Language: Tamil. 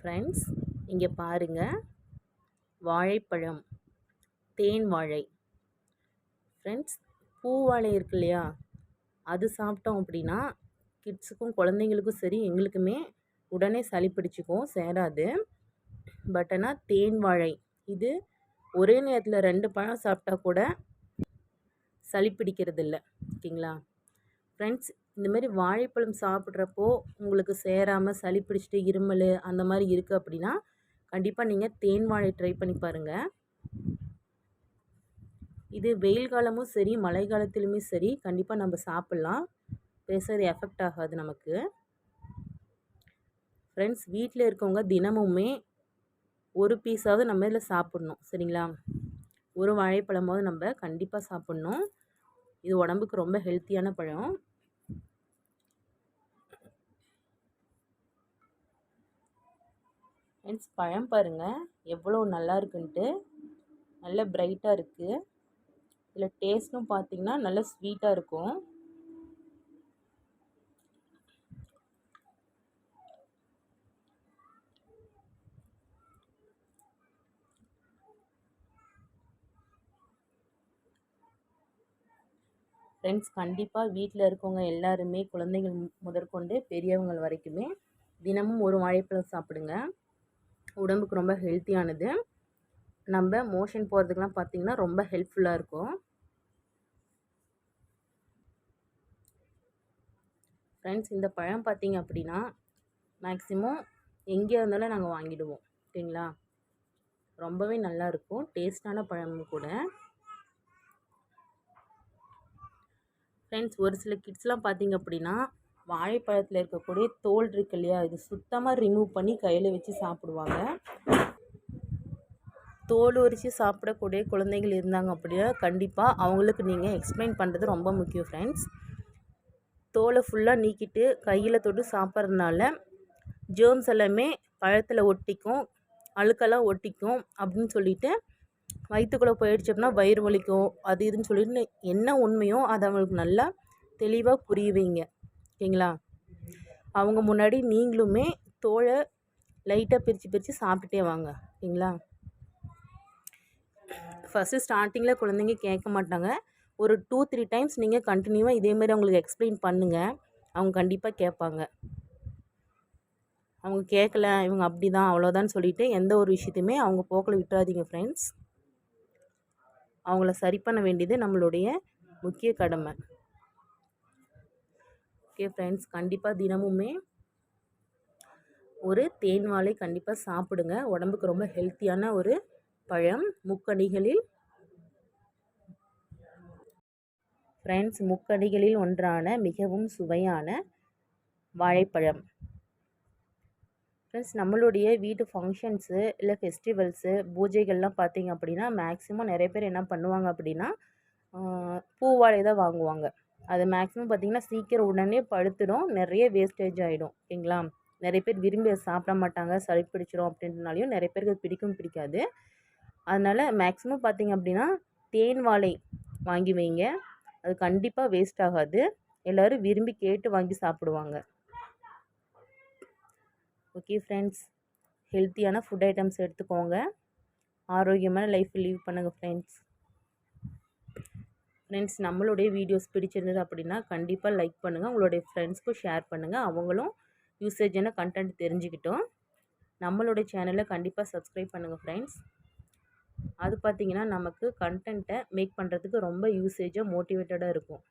ஃப்ரெண்ட்ஸ் இங்கே பாருங்கள் வாழைப்பழம் தேன் வாழை. ஃப்ரெண்ட்ஸ் பூ வாழை இருக்கு இல்லையா? அது சாப்பிட்டோம் அப்படின்னா கிட்ஸுக்கும் குழந்தைங்களுக்கும் சரி எங்களுக்குமே உடனே சளி பிடிச்சிக்கும் சேராது. பட் ஆனால் தேன் வாழை இது ஒரே நேரத்தில் ரெண்டு பழம் சாப்பிட்டா கூட சளி பிடிக்கிறது இல்லை ஓகேங்களா? ஃப்ரெண்ட்ஸ் இந்தமாரி வாழைப்பழம் சாப்பிட்றப்போ உங்களுக்கு சேராமல் சளி பிடிச்சிட்டு இருமல் அந்த மாதிரி இருக்குது அப்படின்னா கண்டிப்பாக நீங்கள் தேன் வாழை ட்ரை பண்ணி பாருங்கள் இது வெயில் காலமும் சரி மழை காலத்துலேயுமே சரி கண்டிப்பாக நம்ம சாப்பிட்லாம். பெருசாக எஃபெக்ட் ஆகாது நமக்கு. ஃப்ரெண்ட்ஸ் வீட்டில் இருக்கவங்க தினமுமே ஒரு பீஸாவது நம்ம இதில் சாப்பிட்ணும் சரிங்களா? ஒரு வாழைப்பழமாவது நம்ம கண்டிப்பாக சாப்பிட்ணும். இது உடம்புக்கு ரொம்ப ஹெல்த்தியான பழம். ஃப்ரெண்ட்ஸ் பழம் பாருங்கள் எவ்வளோ நல்லா இருக்குன்ட்டு. நல்ல பிரைட்டாக இருக்குது இதில் டேஸ்ட்டும் பார்த்திங்கன்னா நல்ல ஸ்வீட்டாக இருக்கும். ஃப்ரெண்ட்ஸ் கண்டிப்பாக வீட்டில் இருக்கவங்க எல்லாருமே குழந்தைகள் முதற்கொண்டு பெரியவங்கள் வரைக்குமே தினமும் ஒரு வாழைப்பழம் சாப்பிடுங்க. உடம்புக்கு ரொம்ப ஹெல்த்தியானது நம்ம மோஷன் போகிறதுக்கெலாம் பார்த்திங்கன்னா ரொம்ப ஹெல்ப்ஃபுல்லாக இருக்கும். ஃப்ரெண்ட்ஸ் இந்த பழம் பார்த்திங்க அப்படின்னா மேக்ஸிமம் எங்கே இருந்தாலும் நாங்கள் வாங்கிடுவோம். ஓகேங்களா ரொம்பவே நல்லாயிருக்கும் டேஸ்டான பழமும் கூட. ஃப்ரெண்ட்ஸ் ஒரு சில கிட்ஸ்லாம் பார்த்திங்க அப்படின்னா வாழைப்பழத்தில் இருக்கக்கூடிய தோல் இருக்கு இல்லையா? இது சுத்தமாக ரிமூவ் பண்ணி கையில் வச்சு சாப்பிடுவாங்க. தோல் உரித்து சாப்பிடக்கூடிய குழந்தைகள் இருந்தாங்க அப்படின்னா கண்டிப்பாக அவங்களுக்கு நீங்கள் எக்ஸ்பிளைன் பண்ணுறது ரொம்ப முக்கியம் ஃப்ரெண்ட்ஸ் தோலை ஃபுல்லாக நீக்கிட்டு கையில் தொட்டு சாப்பிட்றதுனால ஜேர்ம்ஸ் எல்லாமே பழத்தில் ஒட்டிக்கும் அழுக்கெல்லாம் ஒட்டிக்கும் அப்படின்னு சொல்லிட்டு வயிற்றுக்குள்ளே போயிடுச்சு அப்படின்னா வயிறு வலிக்கும் அது இதுன்னு சொல்லிட்டு என்ன உண்மையோ அதை அவங்களுக்கு நல்லா தெளிவாக புரியுவீங்க ஓகேங்களா? அவங்க முன்னாடி நீங்களுமே தோலை லைட்டாக பிரித்து பிரித்து சாப்பிட்டுட்டே வாங்க. ஓகேங்களா? ஃபஸ்ட்டு ஸ்டார்டிங்கில் குழந்தைங்க கேட்க மாட்டாங்க. ஒரு டூ த்ரீ டைம்ஸ் நீங்கள் கண்டினியூவாக இதேமாரி அவங்களுக்கு எக்ஸ்பிளைன் பண்ணுங்கள் அவங்க கண்டிப்பாக கேட்பாங்க. அவங்க கேட்கல இவங்க அப்படி தான் அவ்வளோதான் சொல்லிவிட்டு எந்த ஒரு விஷயத்தையுமே அவங்க போக்கில் விட்டுறாதீங்க ஃப்ரெண்ட்ஸ் அவங்கள சரி பண்ண வேண்டியது நம்மளுடைய முக்கிய கடமை. ஓகே ஃப்ரெண்ட்ஸ் கண்டிப்பாக தினமுமே ஒரு தேன் வாழை கண்டிப்பாக சாப்பிடுங்க. உடம்புக்கு ரொம்ப ஹெல்த்தியான ஒரு பழம். முக்கடிகளில் ஃப்ரெண்ட்ஸ் முக்கடிகளில் ஒன்றான மிகவும் சுவையான வாழைப்பழம். ஃப்ரெண்ட்ஸ் நம்மளுடைய வீட்டு ஃபங்க்ஷன்ஸு இல்லை ஃபெஸ்டிவல்ஸு பூஜைகள்லாம் பார்த்திங்க அப்படின்னா மேக்ஸிமம் நிறைய பேர் என்ன பண்ணுவாங்க அப்படின்னா பூவாழை தான் வாங்குவாங்க. அது மேக்ஸிமம் பார்த்திங்கன்னா சீக்கிரம் உடனே பழுத்துடும் நிறைய வேஸ்டேஜ் ஆகிடும் ஓகேங்களா? நிறைய பேர் விரும்பி சாப்பிட மாட்டாங்க. சளி பிடிச்சிரும் அப்படின்றனாலையும் நிறைய பேருக்கு அது பிடிக்கும் பிடிக்காது. அதனால் மேக்ஸிமம் பார்த்திங்க அப்படின்னா தேன் வாழை வாங்கி வைங்க. அது கண்டிப்பாக வேஸ்ட் ஆகாது. எல்லோரும் விரும்பி கேட்டு வாங்கி சாப்பிடுவாங்க. ஓகே ஃப்ரெண்ட்ஸ் ஹெல்த்தியான ஃபுட் ஐட்டம்ஸ் எடுத்துக்கோங்க. ஆரோக்கியமான லைஃப் லீவ் பண்ணுங்கள் ஃப்ரெண்ட்ஸ் ஃப்ரெண்ட்ஸ் நம்மளுடைய வீடியோஸ் பிடிச்சிருந்தது அப்படின்னா கண்டிப்பாக லைக் பண்ணுங்கள் உங்களுடைய ஃப்ரெண்ட்ஸ்க்கும் ஷேர் பண்ணுங்கள் அவங்களும் யூசேஜான கண்டென்ட் தெரிஞ்சுக்கிட்டோம். நம்மளுடைய சேனலை கண்டிப்பாக சப்ஸ்கிரைப் பண்ணுங்கள் ஃப்ரெண்ட்ஸ். அது பார்த்திங்கன்னா நமக்கு கண்டென்ட்டை மேக் பண்ணுறதுக்கு ரொம்ப யூசேஜாக மோட்டிவேட்டடாக இருக்கும்.